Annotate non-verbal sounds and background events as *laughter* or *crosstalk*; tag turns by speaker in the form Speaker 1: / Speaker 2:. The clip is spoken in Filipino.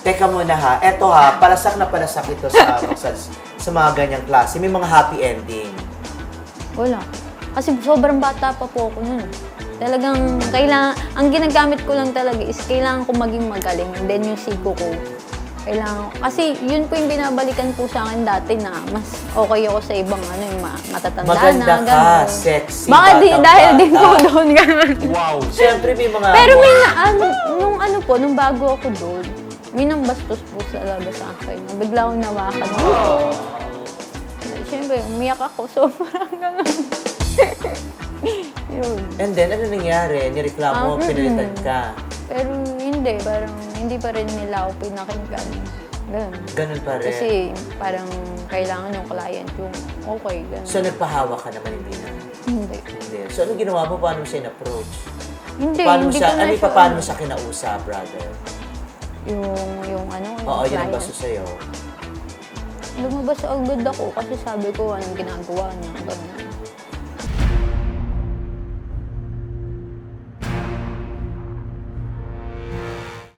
Speaker 1: Teka muna ha, eto ha, palasak na palasak ito sa, sa, sa mga ganyang klase. May mga happy ending.
Speaker 2: Wala. Kasi sobrang bata pa po ako nun. Talagang kailangan, ang ginagamit ko lang talaga is kailangan ko maging magaling. And then yung siko ko, kailangan, kasi yun po yung binabalikan po sa akin dati na mas okay ako sa ibang ano, yung ma- matatanda
Speaker 1: Maganda
Speaker 2: na,
Speaker 1: ka, sexy,
Speaker 2: Baka di,
Speaker 1: batang
Speaker 2: dahil din po doon, gano'n.
Speaker 1: Wow! Siyempre may mga...
Speaker 2: Pero may na, ano, nung ano po, nung bago ako doon, may nang bastos po talaga sa akin. Bigla akong nawakan. Siyempre, umiyak ako. *laughs* Sobrang gano'n. Yun.
Speaker 1: And then, ano nangyari? Nireklamo,
Speaker 2: Ah, mm-mm.
Speaker 1: pinalitan ka.
Speaker 2: Pero hindi, parang hindi pa rin nila ako pinakinggan. Ganun.
Speaker 1: Ganun pa rin.
Speaker 2: Kasi parang kailangan yung client yung okay, ganun.
Speaker 1: so, nagpahawa ka naman, hindi na.
Speaker 2: hindi.
Speaker 1: Hindi. So, anong ginawa mo? Paano mo siya in-approach?
Speaker 2: Hindi,
Speaker 1: paano mo
Speaker 2: hindi
Speaker 1: siya,
Speaker 2: ko na
Speaker 1: ano
Speaker 2: siya,
Speaker 1: pa, paano mo siya kinausap, brother?
Speaker 2: Yung, yung ano, yung
Speaker 1: Oo, yun ang
Speaker 2: client.
Speaker 1: baso sa'yo.
Speaker 2: Lumabas agad ako kasi sabi ko anong ginagawa niya. Ganun.